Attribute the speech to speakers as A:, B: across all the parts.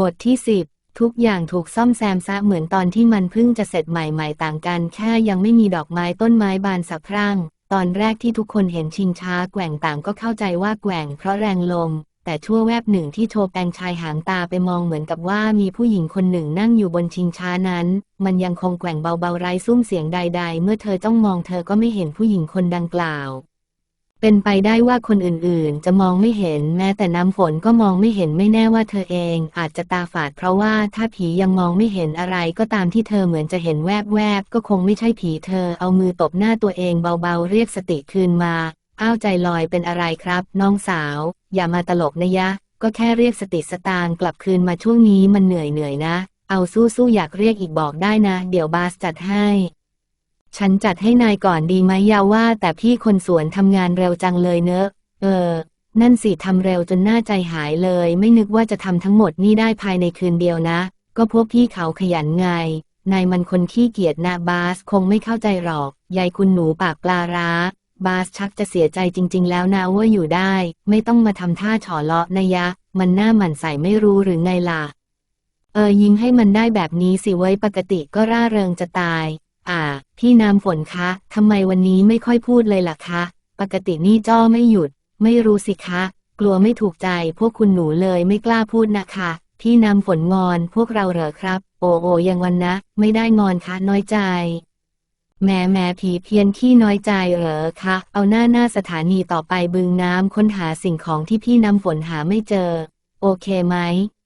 A: บทที่สิบทุกอย่างถูกซ่อมแซมซะเหมือนตอนที่มันเพิ่งจะเสร็จใหม่ๆต่างกัน แค่ยังไม่มีดอกไม้ต้นไม้บานสะพรั่ง ตอนแรกที่ทุกคนเห็นชิงช้าแกว่งต่างก็เข้าใจว่าแกว่งเพราะแรงลม แต่ชั่วแวบหนึ่งที่โชแปงชายหางตาไปมองเหมือนกับว่ามีผู้หญิงคนหนึ่งนั่งอยู่บนชิงช้านั้น มันยังคงแกว่งเบาๆไร้ซุ้มเสียงใด ๆ เมื่อเธอจ้องมองเธอก็ไม่เห็นผู้หญิงคนดังกล่าว เป็นไปได้ว่าคนอื่นๆ จะมองไม่เห็นแม้แต่น้ำฝนก็มองไม่เห็นไม่แน่ว่าเธอเองอาจจะตาฝาดเพราะว่าถ้าผียังมองไม่เห็นอะไรก็ตามที่เธอเหมือนจะเห็นแวบๆ ก็คงไม่ใช่ผีเธอเอามือตบหน้าตัวเองเบาๆ เรียกสติคืนมา อ้าวใจลอยเป็นอะไรครับ น้องสาว อย่ามาตลกนะยะ ก็แค่เรียกสติสตางค์กลับคืนมาช่วงนี้มันเหนื่อยเหนื่อยๆนะ เอาสู้ๆอยากเรียกอีกบอกได้นะ เดี๋ยวบาสจัดให้ ฉันจัดให้นายก่อนดีไหมยาว่า แต่พี่คนสวนทำงานเร็วจังเลยเนอะ เออ นั่นสิทำเร็วจนหน้าใจหายเลย ไม่นึกว่าจะทำทั้งหมดนี่ได้ภายในคืนเดียวนะ ก็พวกพี่เขาขยันไง นายมันคนขี้เกียจนะบาสคงไม่เข้าใจหรอก ยายคุณหนูปากปลาร้า บาสชักจะเสียใจจริง ๆ แล้วนะว่าอยู่ได้ ไม่ต้องมาทำท่าฉอเลาะนะยะ มันหน้าหมันใส่ไม่รู้หรือไงล่ะ เออยิงให้มันได้แบบนี้สิไว้ยปกติก็ร่าเริงจะตาย อ่า พี่น้ำฝนคะทำไมวันนี้ไม่ค่อยพูดเลยล่ะคะ ปกตินี่จ้อไม่หยุด ไม่รู้สิคะ กลัวไม่ถูกใจพวกคุณหนูเลยไม่กล้าพูดนะคะ พี่น้ำฝนงอนพวกเราเหรอครับ โอโอยังวันนะ ไม่ได้งอนคะน้อยใจแหม่แหม่ผีเพียนขี้น้อยใจเหรอคะ เอาหน้าหน้าสถานีต่อไปบึงน้ำค้นหาสิ่งของที่พี่น้ำฝนหาไม่เจอ โอเคไหม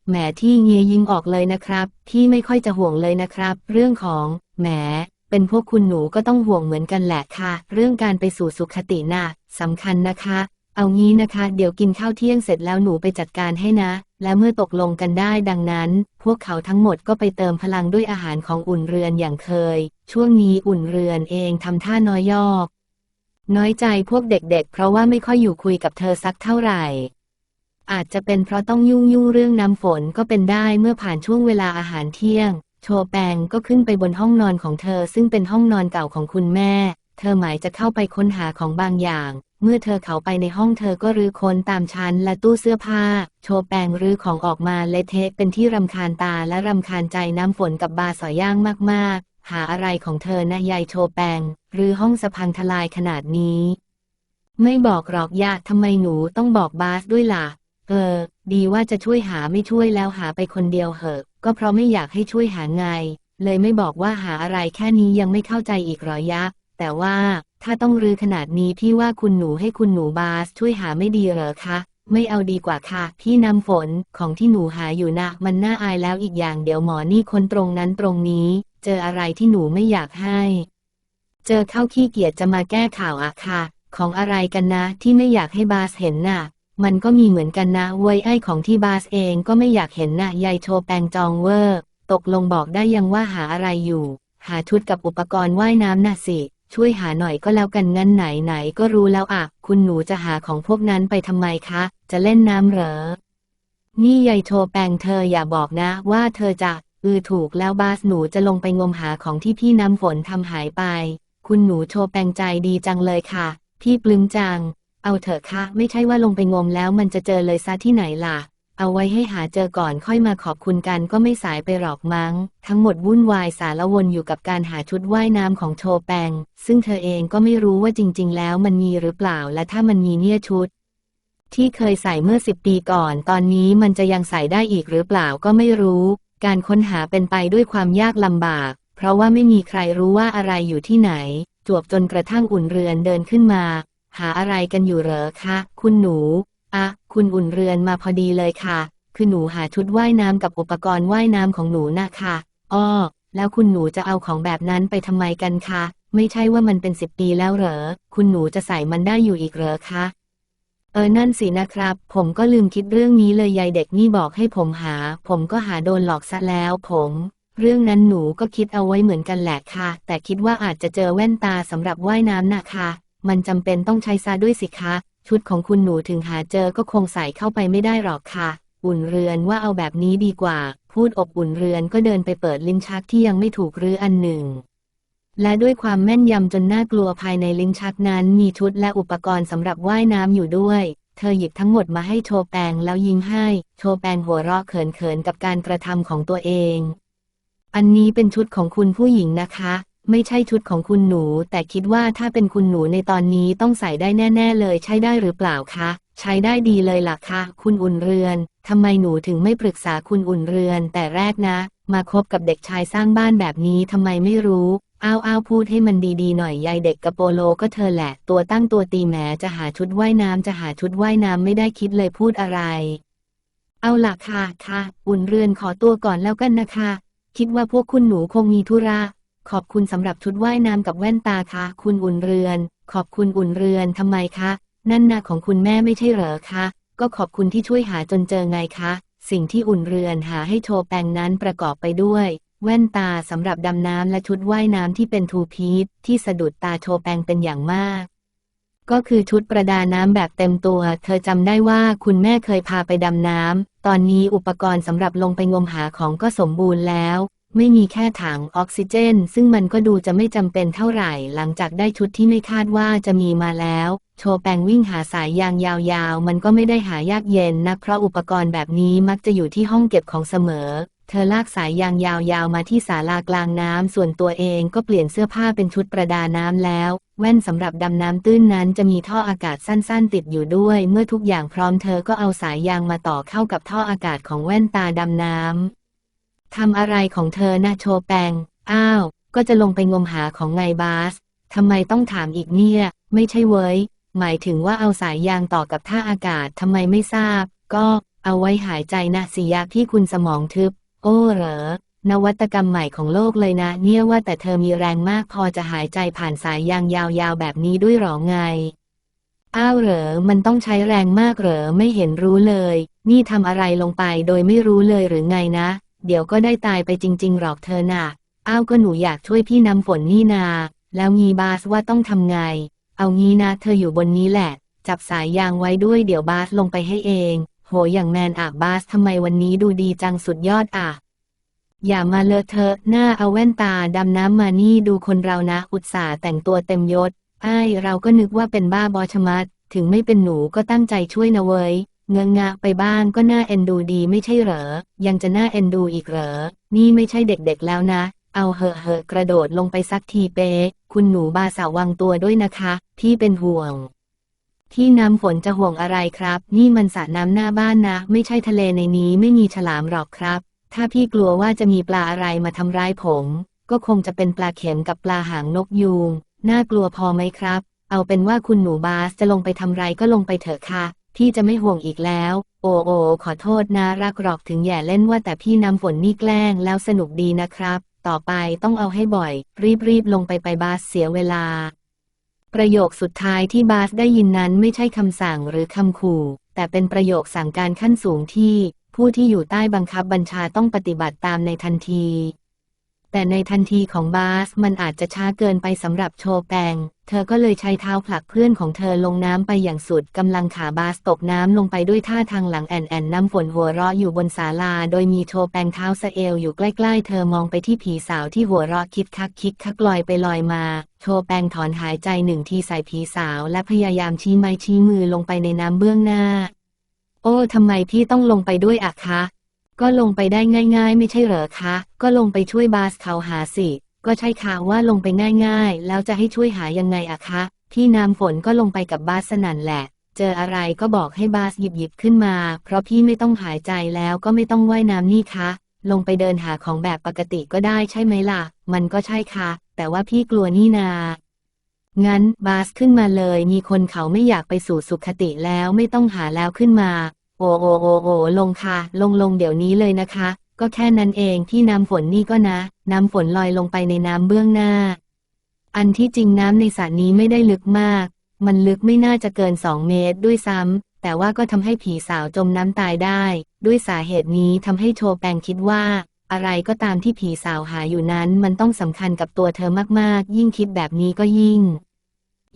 A: แหมที่เงียยิงออกเลยนะครับ พี่ไม่ค่อยจะห่วงเลยนะครับ เรื่องของแหม เป็นพวกคุณหนูก็ต้องห่วงเหมือนกันแหละค่ะ เรื่องการไปสู่สุขติน่ะสำคัญนะคะ เอางี้นะคะ เดี๋ยวกินข้าวเที่ยงเสร็จแล้วหนูไปจัดการให้นะ และเมื่อตกลงกันได้ดังนั้น พวกเขาทั้งหมดก็ไปเติมพลังด้วยอาหารของอุ่นเรือนอย่างเคย ช่วงนี้อุ่นเรือนเองทำท่าน้อยยอก น้อยใจพวกเด็กๆ เพราะว่าไม่ค่อยอยู่คุยกับเธอสักเท่าไหร่อาจจะเป็นเพราะต้องยุ่งยุ่งเรื่องน้ำฝนก็เป็นได้เมื่อผ่านช่วงเวลาอาหารเที่ยง โชแปงก็ขึ้นไปบนห้องนอนของเธอซึ่งเป็นห้องนอนเก่าของคุณแม่ เธอหมายจะเข้าไปค้นหาของบางอย่าง เมื่อเธอเข้าไปในห้องเธอก็รื้อค้นตามชั้นและตู้เสื้อผ้า โชแปงรื้อของออกมาเละเทะเป็นที่รำคาญตาและรำคาญใจน้ำฝนกับบาสอยย่างมากๆ หาอะไรของเธอนะยายโชแปงหรือห้องสะพังทลายขนาดนี้ ไม่บอกหรอกยะทำไมหนูต้องบอกบาสด้วยล่ะ เออ ดีว่าจะช่วยหาไม่ช่วยแล้วหาไปคนเดียวเหอะ ก็เพราะไม่อยากให้ช่วยหาไง เลยไม่บอกว่าหาอะไรแค่นี้ยังไม่เข้าใจอีกหรอยะแต่ว่าถ้าต้องรื้อขนาดนี้พี่ว่าคุณหนูให้คุณหนูบาสช่วยหาไม่ดีเหรอคะ ไม่เอาดีกว่าค่ะ พี่นำฝนของที่หนูหาอยู่นะ มันน่าอายแล้วอีกอย่างเดี๋ยวหมอนี่คนตรงนั้นตรงนี้ เจออะไรที่หนูไม่อยากให้ เจอเข้าขี้เกียจจะมาแก้ข่าวอะค่ะ ของอะไรกันนะที่ไม่อยากให้บาสเห็นน่ะ มันก็มีเหมือนกันนะเว้ยไอ้ของที่บาสเองก็ไม่อยากเห็นน่ะยายโชแปงจองเวอร์ ตกลงบอกได้ยังว่าหาอะไรอยู่ หาชุดกับอุปกรณ์ว่ายน้ำน่ะสิ ช่วยหาหน่อยก็แล้วกันงั้นไหนไหนก็รู้แล้วอะคุณหนูจะหาของพวกนั้นไปทำไมคะ จะเล่นน้ำเหรอ นี่ยายโชแปงเธออย่าบอกนะ ว่าเธอจะอือถูกแล้วบาสหนูจะลงไปงมหาของที่พี่น้ำฝนทำหายไป คุณหนูโชแปงใจดีจังเลยค่ะ พี่ปลื้มจัง เอาเถอะค่ะไม่ใช่ว่าลงไปงมแล้วมันจะเจอเลยซะที่ไหนล่ะ เอาไว้ให้หาเจอก่อนค่อยมาขอบคุณกันก็ไม่สายไปหรอกมั้ง ทั้งหมดวุ่นวายสารวนอยู่กับการหาชุดว่ายน้ำของโชแปง ซึ่งเธอเองก็ไม่รู้ว่าจริง ๆ แล้วมันมีหรือเปล่าและถ้ามันมีเนี่ยชุด ที่เคยใส่เมื่อสิบปีก่อน ตอนนี้มันจะยังใส่ได้อีกหรือเปล่าก็ไม่รู้ การค้นหาเป็นไปด้วยความยากลำบาก เพราะว่าไม่มีใครรู้ว่าอะไรอยู่ที่ไหน จวบจนกระทั่งอุ่นเรือนเดินขึ้นมา หาอะไรกันอยู่เหรอคะ คุณหนู อะ คุณอุ่นเรือนมาพอดีเลยค่ะ คือหนูหาชุดว่ายน้ำกับอุปกรณ์ว่ายน้ำของหนูน่ะค่ะอ้อ แล้วคุณหนูจะเอาของแบบนั้นไปทำไมกันคะ ไม่ใช่ว่ามันเป็นสิบปีแล้วเหรอ คุณหนูจะใส่มันได้อยู่อีกเหรอคะ เออ นั่นสินะครับ ผมก็ลืมคิดเรื่องนี้เลยยายเด็กนี่บอกให้ผมหา ผมก็หาโดนหลอกซะแล้วผมเรื่องนั้นหนูก็คิดเอาไว้เหมือนกันแหละค่ะ แต่คิดว่าอาจจะเจอแว่นตาสำหรับว่ายน้ำนะคะ มันจำเป็นต้องใช้ซะด้วยสิคะ ชุดของคุณหนูถึงหาเจอก็คงใส่เข้าไปไม่ได้หรอกค่ะ อุ่นเรือนว่าเอาแบบนี้ดีกว่า พูดอบอุ่นเรือนก็เดินไปเปิดลิ้นชักที่ยังไม่ถูกรื้ออันหนึ่ง และด้วยความแม่นยำจนน่ากลัวภายในลิ้นชักนั้น มีชุดและอุปกรณ์สำหรับว่ายน้ำอยู่ด้วยเธอหยิบทั้งหมดมาให้โชแปงแล้วยิ้มให้ โชแปงหัวเราะเขินๆกับการกระทำของตัวเอง อันนี้เป็นชุดของคุณผู้หญิงนะคะ ไม่ใช่ชุดของคุณหนู แต่คิดว่าถ้าเป็นคุณหนูในตอนนี้ต้องใส่ได้แน่ ๆ เลยใช้ได้หรือเปล่าคะ ใช้ได้ดีเลยล่ะค่ะคุณอุ่นเรือนทำไมหนูถึงไม่ปรึกษาคุณอุ่นเรือน แต่แรกนะ มาคบกับเด็กชายสร้างบ้านแบบนี้ทำไมไม่รู้อ้าวอ้าวพูดให้มันดีๆหน่อยยายเด็กกระโปโลก็เธอแหละ ตัวตั้งตัวตีแหมจะหาชุดว่ายน้ำจะหาชุดว่ายน้ำไม่ได้คิดเลยพูดอะไร เอาล่ะค่ะค่ะ อุ่นเรือนขอตัวก่อนแล้วกันนะคะ คิดว่าพวกคุณหนูคงมีธุระ ขอบคุณสำหรับชุดว่ายน้ำกับแว่นตาค่ะคุณอุ่นเรือน ขอบคุณอุ่นเรือนทำไมคะ นั่นนาของคุณแม่ไม่ใช่เหรอคะ ก็ขอบคุณที่ช่วยหาจนเจอไงคะ สิ่งที่อุ่นเรือนหาให้โชแปงนั้นประกอบไปด้วย แว่นตาสำหรับดำน้ำและชุดว่ายน้ำที่เป็นทูพีซที่สะดุดตาโชแปงเป็นอย่างมาก ก็คือชุดประดาน้ำแบบเต็มตัว เธอจำได้ว่าคุณแม่เคยพาไปดำน้ำตอนนี้อุปกรณ์สำหรับลงไปงมหาของก็สมบูรณ์แล้ว ไม่มีแค่ถังออกซิเจน ซึ่งมันก็ดูจะไม่จำเป็นเท่าไหร่หลังจากได้ชุดที่ไม่คาดว่าจะมีมาแล้ว โชแปงวิ่งหาสายยางยาวๆ มันก็ไม่ได้หายากเย็นนักเพราะอุปกรณ์แบบนี้มักจะอยู่ที่ห้องเก็บของเสมอ เธอลากสายยางยาวๆ มาที่ศาลากลางน้ำส่วนตัวเองก็เปลี่ยนเสื้อผ้าเป็นชุดประดาน้ำแล้ว แว่นสำหรับดำน้ำตื้นนั้นจะมีท่ออากาศสั้นๆ ติดอยู่ด้วย เมื่อทุกอย่างพร้อมเธอก็เอาสายยางมาต่อเข้ากับท่ออากาศของแว่นตาดำน้ำ ทำอะไรของเธอนะโชแปง อ้าว ก็จะลงไปงมหาของไงบาส ทำไมต้องถามอีกเนี่ย ไม่ใช่เว้ย หมายถึงว่าเอาสายยางต่อกับท่าอากาศทำไมไม่ทราบ ก็เอาไว้หายใจนะสิยาพี่คุณสมองทึบ โอ้เหรอ นวัตกรรมใหม่ของโลกเลยนะ เนี่ยว่าแต่เธอมีแรงมากพอจะหายใจผ่านสายยางยาวๆ แบบนี้ด้วยหรอไง อ้าวเหรอ มันต้องใช้แรงมากเหรอ ไม่เห็นรู้เลย นี่ทำอะไรลงไปโดยไม่รู้เลยหรือไงนะ เดี๋ยวก็ได้ตายไปจริง ๆ หรอกเธอน่ะ อ้าวก็หนูอยากช่วยพี่น้ำฝนนี่นา แล้วงีบาสว่าต้องทำไง เอางี้นะเธออยู่บนนี้แหละ จับสายยางไว้ด้วยเดี๋ยวบาสลงไปให้เอง โหอย่างแมนอะบาสทำไมวันนี้ดูดีจังสุดยอดอะ อย่ามาเลอะเทอะหน้าเอาแว่นตาดำน้ำมานี่ดูคนเรานะ อุตส่าห์แต่งตัวเต็มยศไอ้เราก็นึกว่าเป็นบ้าบอชมัด ถึงไม่เป็นหนูก็ตั้งใจช่วยนะเว้ย เงื้องะไปบ้างก็น่าเอ็นดูดีไม่ใช่เหรอ ยังจะน่าเอ็นดูอีกเหรอ นี่ไม่ใช่เด็กๆแล้วนะ เอาเหอะเหอะกระโดดลงไปสักทีเป๊ะคุณหนูบาสาววังตัวด้วยนะคะพี่เป็นห่วง ที่น้ำฝนจะห่วงอะไรครับ นี่มันสระน้ำหน้าบ้านนะ ไม่ใช่ทะเลในนี้ไม่มีฉลามหรอกครับ ถ้าพี่กลัวว่าจะมีปลาอะไรมาทำร้ายผม ก็คงจะเป็นปลาเข็มกับปลาหางนกยูงน่ากลัวพอไหมครับ เอาเป็นว่าคุณหนูบาสจะลงไปทำไรก็ลงไปเถอะค่ะ พี่จะไม่ห่วงอีกแล้ว โอโอ ขอโทษนะ รักหรอกถึงแย่เล่นว่าแต่พี่น้ำฝนนี่แกล้งแล้วสนุกดีนะครับ ต่อไปต้องเอาให้บ่อย รีบๆลงไปไปบาสเสียเวลา ประโยคสุดท้ายที่บาสได้ยินนั้นไม่ใช่คำสั่งหรือคำขู่ แต่เป็นประโยคสั่งการขั้นสูงที่ ผู้ที่อยู่ใต้บังคับบัญชาต้องปฏิบัติตามในทันที แต่ในทันทีของบาสมันอาจจะช้าเกินไปสำหรับโชแปง เธอก็เลยใช้เท้าผลักเพื่อนของเธอลงน้ำไปอย่างสุดกำลังขาบาสตกน้ำลงไปด้วยท่าทางหลังแอนแอนน้ำฝนหัวเราะอยู่บนศาลา โดยมีโชแปงเท้าสะเอวอยู่ใกล้ๆ เธอมองไปที่ผีสาวที่หัวเราะคิดคักคิกคักลอยไปลอยมา โชแปงถอนหายใจหนึ่งทีใส่ผีสาว และพยายามชี้ไม้ชี้มือลงไปในน้ำเบื้องหน้า โอ้ทำไมพี่ต้องลงไปด้วยอะคะ ก็ลงไปได้ง่าย ๆ ไม่ใช่เหรอคะ ก็ลงไปช่วยบาสเขาหาสิ ก็ใช่ค่ะว่าลงไปง่าย ๆ แล้วจะให้ช่วยหายังไงอะคะพี่น้ำฝนก็ลงไปกับบาสสนั่นแหละ เจออะไรก็บอกให้บาสหยิบหยิบขึ้นมา เพราะพี่ไม่ต้องหายใจแล้วก็ไม่ต้องว่ายน้ำนี่คะ ลงไปเดินหาของแบบปกติก็ได้ใช่ไหมล่ะ มันก็ใช่ค่ะ แต่ว่าพี่กลัวนี่นางั้นบาสขึ้นมาเลย มีคนเขาไม่อยากไปสู่สุขติแล้วไม่ต้องหาแล้วขึ้นมา โอโอโอโอลงค่ะ ลงลงเดี๋ยวนี้เลยนะคะ ก็แค่นั้นเองที่น้ำฝนนี่ก็นะ น้ำฝนลอยลงไปในน้ำเบื้องหน้า อันที่จริงน้ำในสระนี้ไม่ได้ลึกมาก มันลึกไม่น่าจะเกินสองเมตรด้วยซ้ำแต่ว่าก็ทำให้ผีสาวจมน้ำตายได้ ด้วยสาเหตุนี้ทำให้โชแปงคิดว่า อะไรก็ตามที่ผีสาวหาอยู่นั้น มันต้องสำคัญกับตัวเธอมากๆ ยิ่งคิดแบบนี้ก็ยิ่ง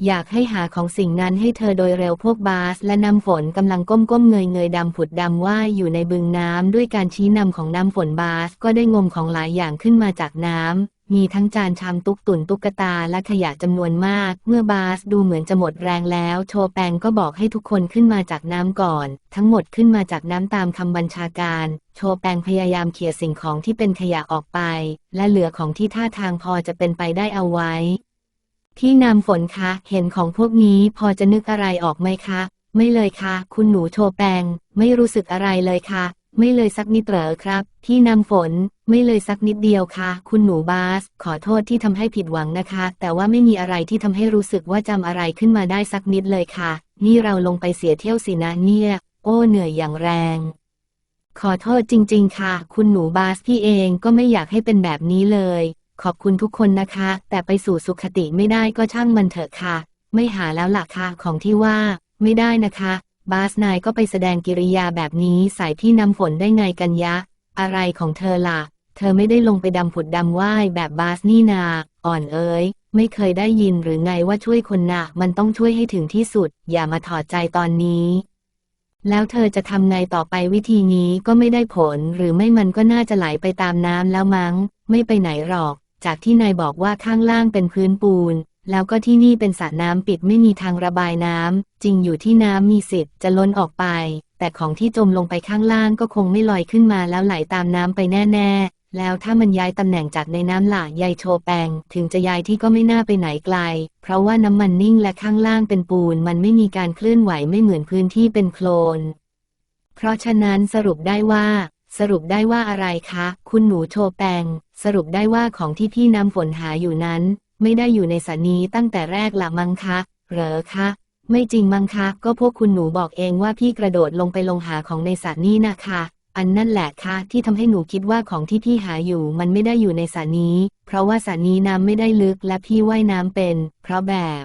A: อยากให้หาของสิ่งนั้นให้เธอโดยเร็วพวกบาส และน้ำฝนกำลังก้มก้มเงยเงยดำผุดดำว่ายอยู่ในบึงน้ำด้วยการชี้นำของน้ำฝนบาสก็ได้งมของหลายอย่างขึ้นมาจากน้ำมีทั้งจานชามตุกตุนตุ๊กตาและขยะจำนวนมาก เมื่อบาสดูเหมือนจะหมดแรงแล้ว โชแปงก็บอกให้ทุกคนขึ้นมาจากน้ำก่อน ทั้งหมดขึ้นมาจากน้ำตามคำบัญชาการ โชแปงพยายามเขี่ยสิ่งของที่เป็นขยะออกไป และเหลือของที่ท่าทางพอจะเป็นไปได้เอาไว้ พี่นำฝนคะ เห็นของพวกนี้พอจะนึกอะไรออกไหมคะ ไม่เลยค่ะ คุณหนูโชแปง ไม่รู้สึกอะไรเลยค่ะ ไม่เลยสักนิดเหรอครับ พี่นำฝน ไม่เลยสักนิดเดียวค่ะ คุณหนูบาส ขอโทษที่ทำให้ผิดหวังนะคะ แต่ว่าไม่มีอะไรที่ทำให้รู้สึกว่าจำอะไรขึ้นมาได้สักนิดเลยค่ะ นี่เราลงไปเสียเที่ยวสินะเนี่ย โอ้เหนื่อยอย่างแรงขอโทษจริง ๆ ค่ะ คุณหนูบาสพี่เองก็ไม่อยากให้เป็นแบบนี้เลย ขอบคุณทุกคนนะคะ แต่ไปสู่สุขติไม่ได้ก็ช่างมันเถอะค่ะ ไม่หาแล้วล่ะค่ะของที่ว่า ไม่ได้นะคะ บาสนายก็ไปแสดงกิริยาแบบนี้ใส่พี่น้ำฝนได้ไงกันยะ อะไรของเธอล่ะ เธอไม่ได้ลงไปดำผุดดำว่ายแบบบาสนี่นา อ่อนเอ๋ยไม่เคยได้ยินหรือไงว่าช่วยคนน่ะ มันต้องช่วยให้ถึงที่สุด อย่ามาถอดใจตอนนี้ แล้วเธอจะทำไงต่อไปวิธีนี้ก็ไม่ได้ผล หรือไม่มันก็น่าจะไหลไปตามน้ำแล้วมั้ง ไม่ไปไหนหรอก จากที่นายบอกว่าข้างล่างเป็นพื้นปูน แล้วก็ที่นี่เป็นสระน้ำปิดไม่มีทางระบายน้ำจริงอยู่ที่น้ำมีสิทธิ์จะล้นออกไป แต่ของที่จมลงไปข้างล่างก็คงไม่ลอยขึ้นมาแล้วไหลตามน้ำไปแน่ ๆ แล้วถ้ามันย้ายตำแหน่งจากในน้ำหล่ายายโชแปง ถึงจะย้ายที่ก็ไม่น่าไปไหนไกล เพราะว่าน้ำมันนิ่งและข้างล่างเป็นปูน มันไม่มีการเคลื่อนไหวไม่เหมือนพื้นที่เป็นโคลนเพราะฉะนั้นสรุปได้ว่า สรุปได้ว่าอะไรคะ คุณหนูโชแปง สรุปได้ว่าของที่พี่น้ำฝนหาอยู่นั้น ไม่ได้อยู่ในสระนี้ตั้งแต่แรกละมังคะ เหรอคะ ไม่จริงมังคะ ก็พวกคุณหนูบอกเองว่าพี่กระโดดลงไปลงหาของในสระนี้นะคะ อันนั่นแหละค่ะ ที่ทำให้หนูคิดว่าของที่พี่หาอยู่มันไม่ได้อยู่ในสระนี้ เพราะว่าสระนี้น้ำไม่ได้ลึกและพี่ว่ายน้ำเป็น เพราะแบบ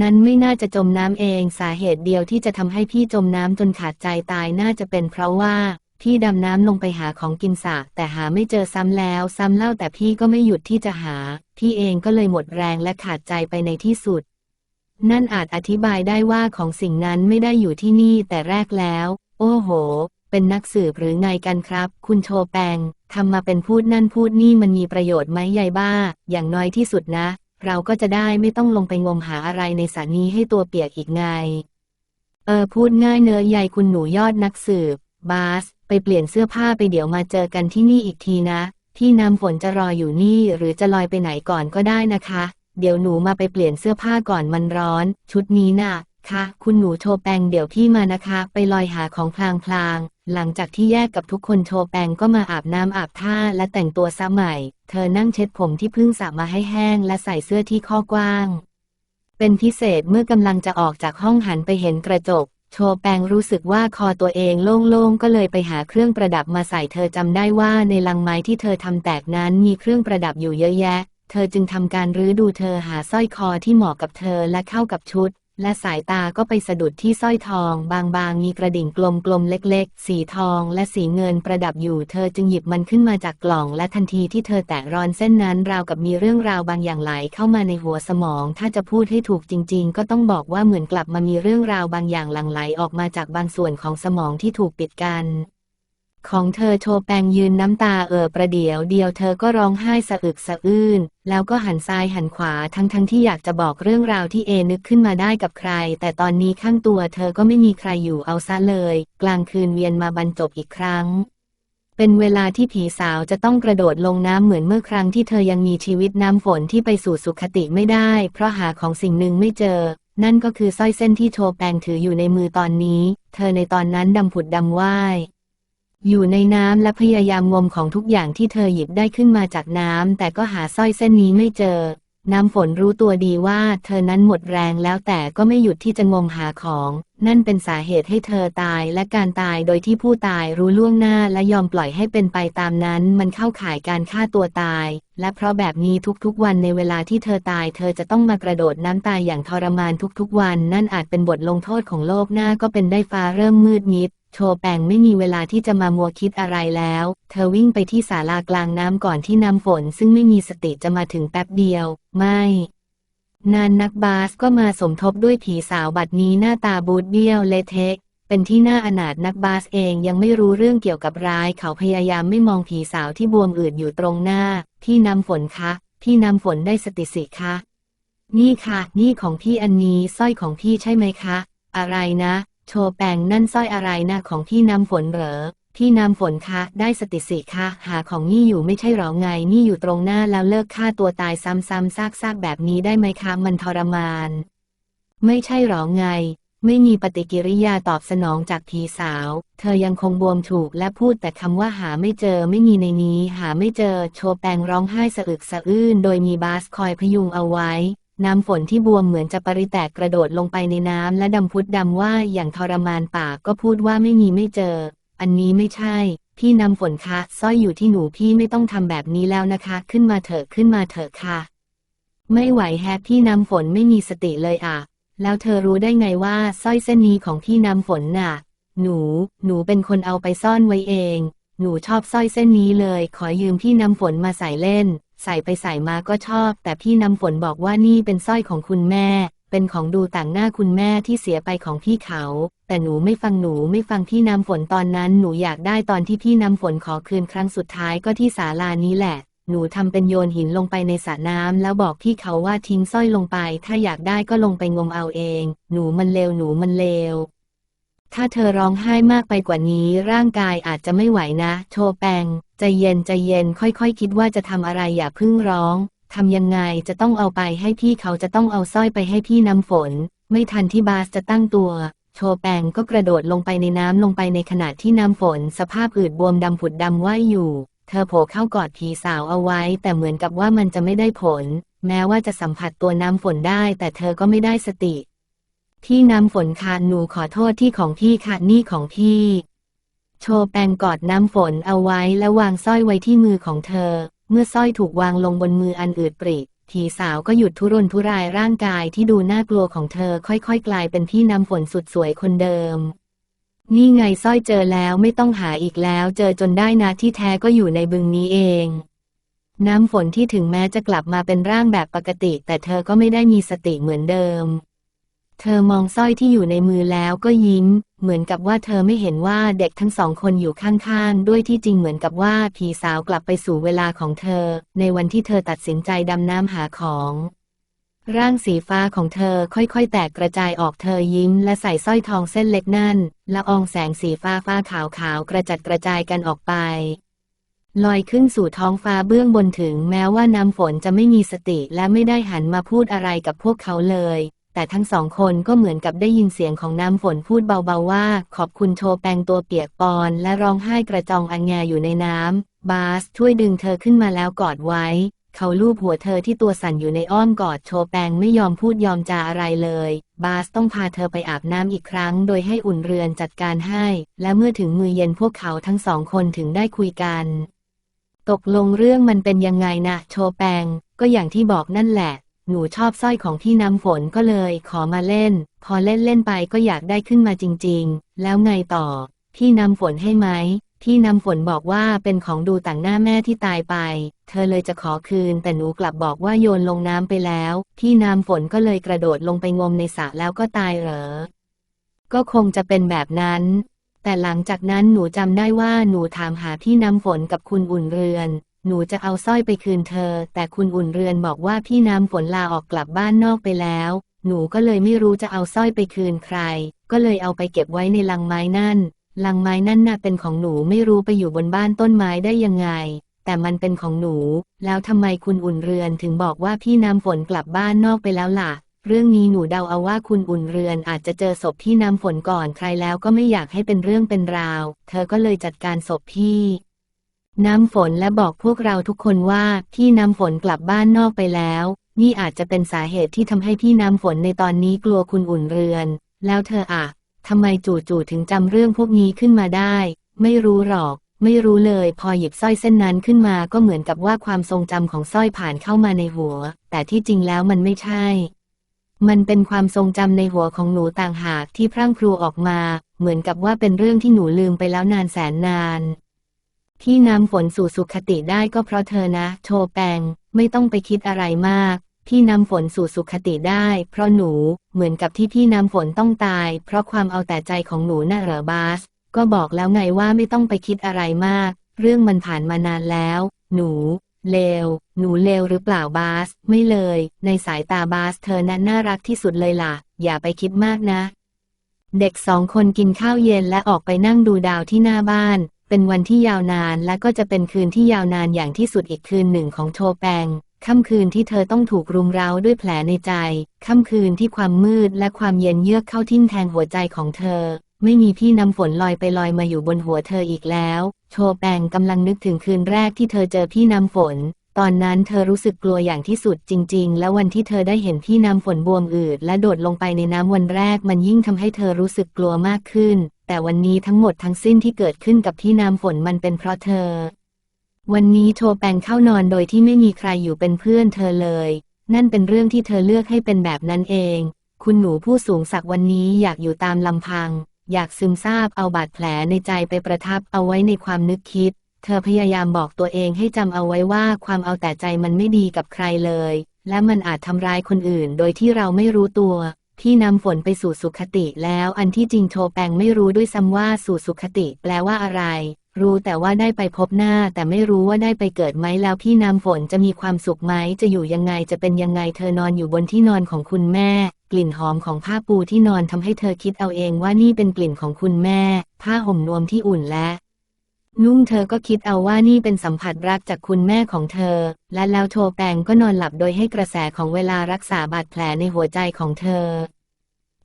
A: นั้นไม่น่าจะจมน้ำเองสาเหตุเดียวที่จะทำให้พี่จมน้ำจนขาดใจตายน่าจะเป็นเพราะว่า พี่ดำน้ำลงไปหาของกินสะแต่หาไม่เจอซ้ำแล้ว ซ้ำเล่าแต่พี่ก็ไม่หยุดที่จะหา พี่เองก็เลยหมดแรงและขาดใจไปในที่สุด นั่นอาจอธิบายได้ว่าของสิ่งนั้นไม่ได้อยู่ที่นี่แต่แรกแล้ว โอ้โห เป็นนักสืบหรือไงกันครับ คุณโชแปงทำมาเป็นพูดนั่นพูดนี่มันมีประโยชน์ไหมยายบ้า อย่างน้อยที่สุดนะ เราก็จะได้ไม่ต้องลงไปงมหาอะไรในสระนี้ให้ตัวเปียกอีกไง เออพูดง่ายเนอะยายคุณหนูยอดนักสืบ บาส ไปเปลี่ยนเสื้อผ้าไปเดี๋ยวมาเจอกันที่นี่อีกทีนะ ที่น้ำฝนจะรออยู่นี่หรือจะลอยไปไหนก่อนก็ได้นะคะ เดี๋ยวหนูมาไปเปลี่ยนเสื้อผ้าก่อนมันร้อน ชุดนี้น่ะค่ะ คุณหนูโชแปงเดี๋ยวพี่มานะคะ ไปลอยหาของพลางพลางหลังจากที่แยกกับทุกคนโชแปงก็มาอาบน้ำอาบท่าและแต่งตัวซะใหม่ เธอนั่งเช็ดผมที่เพิ่งสระมาให้แห้งและใส่เสื้อที่ข้อกว้าง เป็นพิเศษเมื่อกำลังจะออกจากห้องหันไปเห็นกระจก โชแปงรู้สึกว่าคอตัวเองโล่งๆ ก็เลยไปหาเครื่องประดับมาใส่เธอจำได้ว่าในลังไม้ที่เธอทำแตกนั้นมีเครื่องประดับอยู่เยอะแยะ เธอจึงทำการรื้อดูเธอหาสร้อยคอที่เหมาะกับเธอและเข้ากับชุด และสายตาก็ไปสะดุดที่สร้อยทอง บางๆ มีกระดิ่งกลมๆ เล็กๆ สีทองและสีเงินประดับอยู่ เธอจึงหยิบมันขึ้นมาจากกล่องและทันทีที่เธอแตะรอนเส้นนั้นราวกับมีเรื่องราวบางอย่างไหลเข้ามาในหัวสมอง ถ้าจะพูดให้ถูกจริง ๆ ก็ต้องบอกว่าเหมือนกลับมามีเรื่องราวบางอย่างหลั่งไหลออกมาจากบางส่วนของสมองที่ถูกปิดกัน ของเธอโชแปงยืนน้ำตาเอ่อประเดี๋ยวเดียวเธอก็ร้องไห้สะอึกสะอื้น แล้วก็หันซ้ายหันขวาทั้งทั้งที่อยากจะบอกเรื่องราวที่เอนึกขึ้นมาได้กับใคร แต่ตอนนี้ข้างตัวเธอก็ไม่มีใครอยู่เอาซะเลย กลางคืนเวียนมาบรรจบอีกครั้ง เป็นเวลาที่ผีสาวจะต้องกระโดดลงน้ำเหมือนเมื่อครั้งที่เธอยังมีชีวิตน้ำฝนที่ไปสู่สุขติไม่ได้ เพราะหาของสิ่งหนึ่งไม่เจอนั่นก็คือสร้อยเส้นที่โชแปงถืออยู่ในมือตอนนี้ เธอในตอนนั้นดำผุดดำว่าย อยู่ในน้ำและพยายามงมของทุกอย่างที่เธอหยิบได้ขึ้นมาจากน้ำแต่ก็หาสร้อยเส้นนี้ไม่เจอ น้ำฝนรู้ตัวดีว่าเธอนั้นหมดแรงแล้วแต่ก็ไม่หยุดที่จะงมหาของ นั่นเป็นสาเหตุให้เธอตายและการตายโดยที่ผู้ตายรู้ล่วงหน้าและยอมปล่อยให้เป็นไปตามนั้น มันเข้าข่ายการฆ่าตัวตาย และเพราะแบบนี้ทุกๆวันในเวลาที่เธอตาย เธอจะต้องมากระโดดน้ำตายอย่างทรมานทุกๆวัน นั่นอาจเป็นบทลงโทษของโลกหน้าก็เป็นได้ฟ้าเริ่มมืดมิด โชแปงไม่มีเวลาที่จะมามัวคิดอะไรแล้ว เธอวิ่งไปที่ศาลากลางน้ำก่อนที่น้ำฝนซึ่งไม่มีสติจะมาถึงแป๊บเดียว ไม่ นานนักบาสก็มาสมทบด้วยผีสาวบัดนี้หน้าตาบูดเบี้ยวเละเทะเป็นที่น่าอนาถนักบาสเองยังไม่รู้เรื่องเกี่ยวกับร้าย เขาพยายามไม่มองผีสาวที่บวมอืดอยู่ตรงหน้า พี่น้ำฝนคะ พี่น้ำฝนได้สติสิคะ นี่ค่ะ นี่ของพี่อันนี้สร้อยของพี่ใช่ไหมคะ อะไรนะ โชว์แปงนั่นสร้อยอะไรนะของพี่น้ำฝนเหรอพี่น้ำฝนคะ ได้สติสิคะ หาของนี่อยู่ไม่ใช่หรอไง นี่อยู่ตรงหน้าแล้วเลิกฆ่าตัวตายซ้ำๆซากๆแบบนี้ได้ไหมคะ มันทรมาน ไม่ใช่หรอไง ไม่มีปฏิกิริยาตอบสนองจากผีสาว เธอยังคงบวมถูกและพูดแต่คำว่าหาไม่เจอไม่มีในนี้ หาไม่เจอ โชแปงร้องไห้สะอึกสะอื้นโดยมีบาสคอยพยุงเอาไว้ น้ำฝนที่บวมเหมือนจะปริแตกกระโดดลงไปในน้ำและดำพุดดำว่าอย่างทรมานปากก็พูดว่าไม่มีไม่เจอ อันนี้ไม่ใช่ พี่น้ำฝนคะสร้อยอยู่ที่หนูพี่ไม่ต้องทำแบบนี้แล้วนะคะ ขึ้นมาเถอะขึ้นมาเถอะค่ะ ไม่ไหวแฮปพี่น้ำฝนไม่มีสติเลยอะ แล้วเธอรู้ได้ไงว่าสร้อยเส้นนี้ของพี่น้ำฝนน่ะ หนู หนูเป็นคนเอาไปซ่อนไว้เอง หนูชอบสร้อยเส้นนี้เลย ขอยืมพี่น้ำฝนมาใส่เล่น ใส่ไปใส่มาก็ชอบ แต่พี่น้ำฝนบอกว่านี่เป็นสร้อยของคุณแม่ เป็นของดูต่างหน้าคุณแม่ที่เสียไปของพี่เขา แต่หนูไม่ฟังหนูไม่ฟังพี่น้ำฝนตอนนั้นหนูอยากได้ตอนที่พี่น้ำฝนขอคืนครั้งสุดท้ายก็ที่ศาลานี้แหละ หนูทำเป็นโยนหินลงไปในสระน้ำแล้วบอกพี่เขาว่าทิ้งสร้อยลงไป ถ้าอยากได้ก็ลงไปงมเอาเอง หนูมันเลวหนูมันเลว ถ้าเธอร้องไห้มากไปกว่านี้ร่างกายอาจจะไม่ไหวนะ โชแปงใจเย็นใจเย็นค่อยๆคคิดว่าจะทำอะไรอย่าพึ่งร้องทำยังไงจะต้องเอาไปให้พี่เขาจะต้องเอาสร้อยไปให้พี่น้ำฝน ไม่ทันที่บาสจะตั้งตัว โชแปงก็กระโดดลงไปในน้ำลงไปในขณะที่น้ำฝน สภาพอืดบวมดำผุดดำว่ายอยู่ เธอโผล่เข้ากอดผีสาวเอาไว้ แต่เหมือนกับว่ามันจะไม่ได้ผล แม้ว่าจะสัมผัสตัวน้ำฝนได้ แต่เธอก็ไม่ได้สติ พี่น้ำฝนค่ะหนูขอโทษที่ของพี่ค่ะนี่ของพี่ โชแปงกอดน้ำฝนเอาไว้และวางสร้อยไว้ที่มือของเธอ เมื่อสร้อยถูกวางลงบนมืออันอืดปริผีสาวก็หยุดทุรนทุรายร่างกายที่ดูน่ากลัวของเธอ ค่อยๆ กลายเป็นพี่น้ำฝนสุดสวยคนเดิม นี่ไงสร้อยเจอแล้วไม่ต้องหาอีกแล้ว เจอจนได้นะที่แท้ก็อยู่ในบึงนี้เอง น้ำฝนที่ถึงแม้จะกลับมาเป็นร่างแบบปกติ แต่เธอก็ไม่ได้มีสติเหมือนเดิม เธอมองสร้อยที่อยู่ในมือแล้วก็ยิ้ม เหมือนกับว่าเธอไม่เห็นว่าเด็กทั้งสองคนอยู่ข้างๆ ด้วยที่จริงเหมือนกับว่าผีสาวกลับไปสู่เวลาของเธอ ในวันที่เธอตัดสินใจดำน้ำหาของ ร่างสีฟ้าของเธอค่อยๆ แตกกระจายออกเธอยิ้ม และใส่สร้อยทองเส้นเล็กนั่นละอองแสงสีฟ้าฟ้าขาวขาวกระจัดกระจายกันออกไป ลอยขึ้นสู่ท้องฟ้าเบื้องบนถึงแม้ว่าน้ำฝนจะไม่มีสติและไม่ได้หันมาพูดอะไรกับพวกเขาเลย แต่ทั้งสองคนก็เหมือนกับได้ยินเสียงของน้ำฝนพูดเบาๆว่า ขอบคุณโชแปงตัวเปียกปอนและร้องไห้กระจองอังแงอยู่ในน้ำ บาสช่วยดึงเธอขึ้นมาแล้วกอดไว้ เขาลูบหัวเธอที่ตัวสั่นอยู่ในอ้อมกอดโชแปงไม่ยอมพูดยอมจาอะไรเลย บาสต้องพาเธอไปอาบน้ำอีกครั้ง โดยให้อุ่นเรือนจัดการให้ และเมื่อถึงมือเย็นพวกเขาทั้งสองคนถึงได้คุยกัน ตกลงเรื่องมันเป็นยังไงนะโชแปงก็อย่างที่บอกนั่นแหละ หนูชอบสร้อยของพี่น้ำฝนก็เลยขอมาเล่น พอเล่นเล่นไปก็อยากได้ขึ้นมาจริง ๆ แล้วไงต่อ พี่น้ำฝนให้ไหมพี่น้ำฝนบอกว่าเป็นของดูต่างหน้าแม่ที่ตายไป เธอเลยจะขอคืน แต่หนูกลับบอกว่าโยนลงน้ำไปแล้ว พี่น้ำฝนก็เลยกระโดดลงไปงมในสระแล้วก็ตายเหรอ ก็คงจะเป็นแบบนั้น แต่หลังจากนั้นหนูจำได้ว่าหนูถามหาพี่น้ำฝนกับคุณอุ่นเรือน หนูจะเอาสร้อยไปคืนเธอ แต่คุณอุ่นเรือนบอกว่าพี่น้ำฝนลาออกกลับบ้านนอกไปแล้ว หนูก็เลยไม่รู้จะเอาสร้อยไปคืนใคร ก็เลยเอาไปเก็บไว้ในลังไม้นั่น ลังไม้นั่นน่ะเป็นของหนูไม่รู้ไปอยู่บนบ้านต้นไม้ได้ยังไง แต่มันเป็นของหนู แล้วทำไมคุณอุ่นเรือนถึงบอกว่าพี่น้ำฝนกลับบ้านนอกไปแล้วล่ะ เรื่องนี้หนูเดาเอาว่าคุณอุ่นเรือนอาจจะเจอศพพี่น้ำฝนก่อนใครแล้วก็ไม่อยากให้เป็นเรื่องเป็นราว เธอก็เลยจัดการศพพี่ น้ำฝนและบอกพวกเราทุกคนว่าพี่น้ำฝนกลับบ้านนอกไปแล้ว นี่อาจจะเป็นสาเหตุที่ทำให้พี่น้ำฝนในตอนนี้กลัวคุณอุ่นเรือน แล้วเธออะทำไมจู่ๆถึงจำเรื่องพวกนี้ขึ้นมาได้ ไม่รู้หรอก ไม่รู้เลย พอหยิบสร้อยเส้นนั้นขึ้นมาก็เหมือนกับว่าความทรงจำของสร้อยผ่านเข้ามาในหัว แต่ที่จริงแล้วมันไม่ใช่ มันเป็นความทรงจำในหัวของหนูต่างหากที่พรั่งพรูออกมา เหมือนกับว่าเป็นเรื่องที่หนูลืมไปแล้วนานแสนนาน ที่นำฝนสู่สุขติได้ก็เพราะเธอนะ โชแปง ไม่ต้องไปคิดอะไรมากพี่นำฝนสู่สุขติได้ เพราะหนู เหมือนกับที่พี่นำฝนต้องตาย เพราะความเอาแต่ใจของหนูน่ะเหรอบาส ก็บอกแล้วไงว่าไม่ต้องไปคิดอะไรมาก เรื่องมันผ่านมานานแล้ว หนู เลว หนูเลวหรือเปล่าบาส ไม่เลย ในสายตาบาสเธอนั้นน่ารักที่สุดเลยล่ะ อย่าไปคิดมากนะเด็กสองคนกินข้าวเย็นและออกไปนั่งดูดาวที่หน้าบ้าน เป็นวันที่ยาวนานและก็จะเป็นคืนที่ยาวนานอย่างที่สุดอีกคืนหนึ่งของโชแปงค่ำคืนที่เธอต้องถูกรุมเร้าด้วยแผลในใจ ค่ำคืนที่ความมืดและความเย็นเยือกเข้าทิ่มแทงหัวใจของเธอ ไม่มีพี่น้ำฝนลอยไปลอยมาอยู่บนหัวเธออีกแล้ว โชแปงกำลังนึกถึงคืนแรกที่เธอเจอพี่น้ำฝน ตอนนั้นเธอรู้สึกกลัวอย่างที่สุดจริง ๆ และวันที่เธอได้เห็นพี่น้ำฝนบวมอืดและโดดลงไปในน้ำวันแรก มันยิ่งทำให้เธอรู้สึกกลัวมากขึ้น แต่วันนี้ทั้งหมดทั้งสิ้นที่เกิดขึ้นกับพี่น้ำฝนมันเป็นเพราะเธอ วันนี้โชแปงเข้านอนโดยที่ไม่มีใครอยู่เป็นเพื่อนเธอเลย นั่นเป็นเรื่องที่เธอเลือกให้เป็นแบบนั้นเอง คุณหนูผู้สูงศักดิ์วันนี้อยากอยู่ตามลำพัง อยากซึมซาบเอาบาดแผลในใจไปประทับเอาไว้ในความนึกคิด เธอพยายามบอกตัวเองให้จำเอาไว้ว่าความเอาแต่ใจมันไม่ดีกับใครเลย และมันอาจทำร้ายคนอื่นโดยที่เราไม่รู้ตัวพี่นำฝนไปสู่สุขติแล้วอันที่จริงโชแปงไม่รู้ด้วยซ้ำว่าสู่สุขติแปลว่าอะไร รู้แต่ว่าได้ไปพบหน้าแต่ไม่รู้ว่าได้ไปเกิดไหมแล้วพี่น้ำฝนจะมีความสุขไหมจะอยู่ยังไงจะเป็นยังไงเธอนอนอยู่บนที่นอนของคุณแม่ กลิ่นหอมของผ้าปูที่นอนทำให้เธอคิดเอาเองว่านี่เป็นกลิ่นของคุณแม่ ผ้าห่มนวมที่อุ่นและ นุ่งเธอก็คิดเอาว่านี่เป็นสัมผัสรักจากคุณแม่ของเธอ และแล้วโทแปงก็นอนหลับโดยให้กระแสของเวลารักษาบาดแผลในหัวใจของเธอ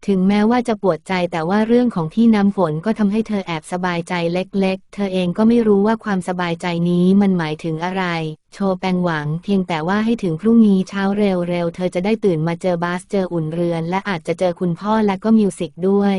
A: ถึงแม้ว่าจะปวดใจแต่ว่าเรื่องของพี่น้ำฝนก็ทำให้เธอแอบสบายใจเล็กๆ เธอเองก็ไม่รู้ว่าความสบายใจนี้มันหมายถึงอะไร โชแปงหวัง เพียงแต่ว่าให้ถึงพรุ่งนี้เช้าเร็วๆ เธอจะได้ตื่นมาเจอบาสเจออุ่นเรือน และอาจจะเจอคุณพ่อและก็มิวสิกด้วย